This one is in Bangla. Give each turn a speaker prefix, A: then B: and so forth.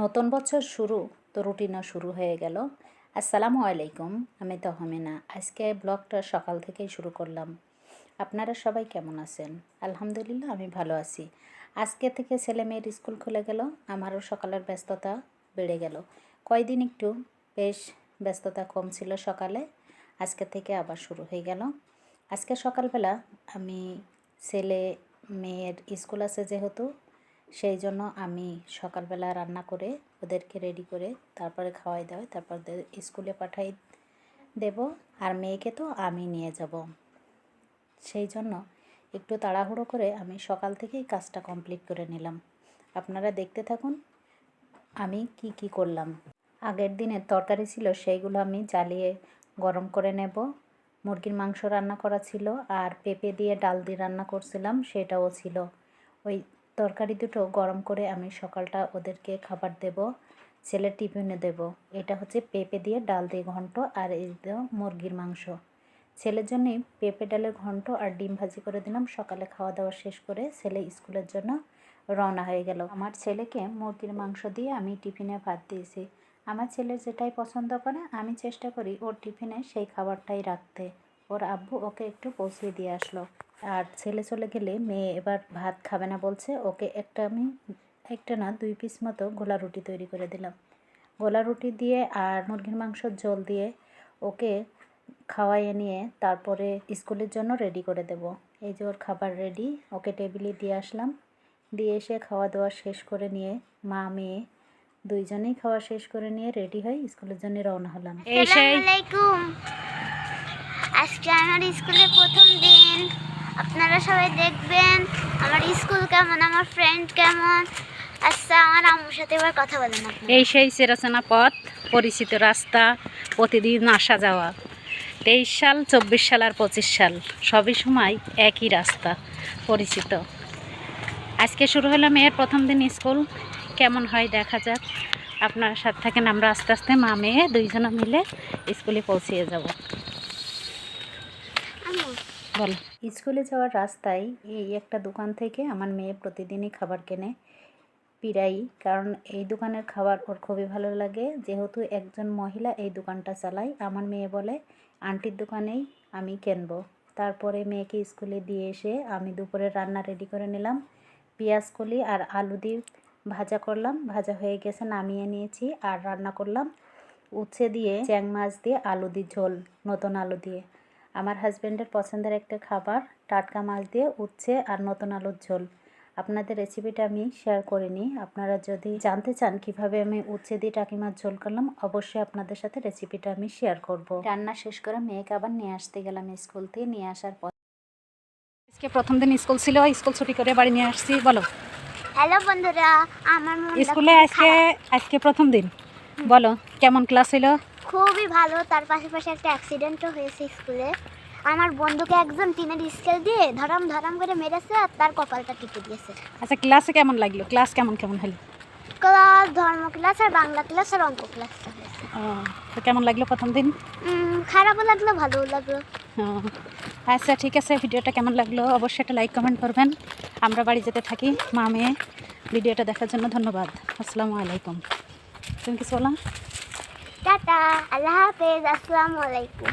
A: নতুন বছর শুরু, তো রুটিনও শুরু হয়ে গেল। আসসালামু আলাইকুম, আমি তো তহমিনা। আজকে ব্লগটা সকাল থেকেই শুরু করলাম। আপনারা সবাই কেমন আছেন? আলহামদুলিল্লাহ, আমি ভালো আছি। আজকে থেকে ছেলে মেয়ের স্কুল খুলে গেল, আমারও সকালের ব্যস্ততা বেড়ে গেল। কয়দিন একটু, বেশ ব্যস্ততা কম ছিল সকালে, আজকে থেকে আবার শুরু হয়ে গেল। আজকে সকালবেলা আমি ছেলে মেয়ের স্কুল আছে যেহেতু সেই জন্য আমি সকালবেলা রান্না করে ওদেরকে রেডি করে তারপরে খাওয়াই দাওয়াই, তারপর ওদের স্কুলে পাঠাই দেব। আর মেয়েকে তো আমি নিয়ে যাব। সেই জন্য একটু তাড়াহুড়ো করে আমি সকাল থেকেই কাজটা কমপ্লিট করে নিলাম। আপনারা দেখতে থাকুন আমি কি কি করলাম। আগের দিনের তরকারি ছিল সেইগুলো আমি জ্বালিয়ে গরম করে নেব। মুরগির মাংস রান্না করা ছিল আর পেঁপে দিয়ে ডাল দিয়ে রান্না করছিলাম সেটাও ছিল। ওই তরকারি দুটো গরম করে আমি সকালটা ওদেরকে খাবার দেব, ছেলের টিফিনে দেব। এটা হচ্ছে পেঁপে দিয়ে ডাল দিয়ে ঘন্ট আর এই মুরগির মাংস। ছেলের জন্যই পেঁপে ডালের ঘন্ট আর ডিম ভাজি করে দিলাম, সকালে খাওয়া দাওয়া শেষ করে ছেলে স্কুলের জন্য রওনা হয়ে গেল। আমার ছেলেকে মুরগির মাংস দিয়ে আমি টিফিনে ভাত দিয়েছি। আমার ছেলে যেটাই পছন্দ করে, আমি চেষ্টা করি ওর টিফিনে সেই খাবারটাই রাখতে। ওর আব্বু ওকে একটু পৌঁছে দিয়ে আসলো। আর ছেলে চলে গেলে মেয়ে এবার ভাত খাবে না বলছে ওকে একটা আমি একটা না দুই পিস মতো গোলা রুটি তৈরি করে দিলাম। গোলা রুটি দিয়ে আর মুরগির মাংসর জল দিয়ে ওকে খাওয়াইয়ে নিয়ে তারপরে স্কুলের জন্য রেডি করে দেব। এই যে ওর খাবার রেডি ওকে টেবিলে দিয়ে আসলাম। দিয়ে এসে খাওয়া দাওয়া শেষ করে নিয়ে মা মেয়ে দুইজনেই খাওয়া শেষ করে নিয়ে রেডি হয়ে স্কুলের জন্য রওনা হলাম। এই সেই
B: আসসালামাইকুম আজকে আমার স্কুলে প্রথম দিন। আপনারা সবাই দেখবেন আমার স্কুল কেমন, আমার ফ্রেন্ড কেমন। আচ্ছা আমার আম্মুর সাথে এবার কথা বলেন
A: এই সেই চেরাচেনা পথ, পরিচিত রাস্তা, প্রতিদিন আসা যাওয়া। তেইশ সাল, চব্বিশ সাল আর পঁচিশ সাল, সবই সময় একই রাস্তা, পরিচিত। আজকে শুরু হলো মেয়ের প্রথম দিন স্কুল। কেমন হয় দেখা যাক। আপনার সাথে থাকেন আমরা আস্তে আস্তে, মা মেয়ে দুইজনে মিলে স্কুলে পৌঁছিয়ে যাব। বল। স্কুলে যাওয়ার রাস্তায় এই একটা দোকান থেকে আমার মেয়ে প্রতিদিনই খাবার কেনে পিরাই কারণ এই দোকানের খাবার ওর খুবই ভালো লাগে। যেহেতু একজন মহিলা এই দোকানটা চালায়, আমার মেয়ে বলে, আন্টির দোকানেই আমি কিনবো। তারপরে মেয়েকে স্কুলে দিয়ে এসে আমি দুপুরে রান্না রেডি করে নিলাম। পেঁয়াজ কলি আর আলু দিয়ে ভাজা করলাম। ভাজা হয়ে গেছে, নামিয়ে নিয়েছি আর রান্না করলাম। উচ্ছে দিয়ে চ্যাং মাছ দিয়ে আলু দিয়ে ঝোল, নতুন আলু দিয়ে। আমার হাজব্যান্ডের পছন্দের একটা খাবার টাটকা মাছ দিয়ে উচ্ছে আর নতুন আলুর ঝোল। আপনাদের রেসিপিটা আমি শেয়ার করিনি। আপনারা যদি জানতে চান কীভাবে আমি উচ্ছে দিয়ে টাকি মাছ ঝোল করলাম অবশ্যই আপনাদের সাথে রেসিপিটা আমি শেয়ার করব। রান্না শেষ করে মেয়েকে আবার নিয়ে আসতে গেলাম স্কুল থেকে। নিয়ে আসার পর আজকে প্রথম দিন স্কুল ছিল স্কুল ছুটি করে বাড়ি নিয়ে আসছি। বলো।
B: হ্যালো বন্ধুরা আমার
A: স্কুলে আজকে আজকে প্রথম দিন। বলো কেমন ক্লাস হলো
B: খুবই ভালো। তার পাশাপাশি একটা অ্যাক্সিডেন্টও হয়েছে স্কুলে আমার বন্ধুকে একজন টিনের স্কেল দিয়ে ধরাম ধরাম করে মেরেছে আর তার কপালটা টিপে দিয়েছে।
A: আচ্ছা ক্লাসে কেমন লাগল? ক্লাস কেমন কেমন হলো?
B: ক্লাস ধর্ম ক্লাস আর বাংলা ক্লাস আর অঙ্ক ক্লাস
A: তো কেমন লাগল প্রথম দিন?
B: খারাপও লাগল ভালোও লাগল।
A: আচ্ছা ঠিক আছে ভিডিওটা কেমন লাগল? অবশ্যই একটা লাইক কমেন্ট করবেন। আমরা বাড়ি যেতে থাকি মা মেয়ে। ভিডিওটা দেখার জন্য ধন্যবাদ। আসসালামু আলাইকুম। তুমি কিছু বলা
B: টাটা আল্লাহ হাফেজ আসসালামু আলাইকুম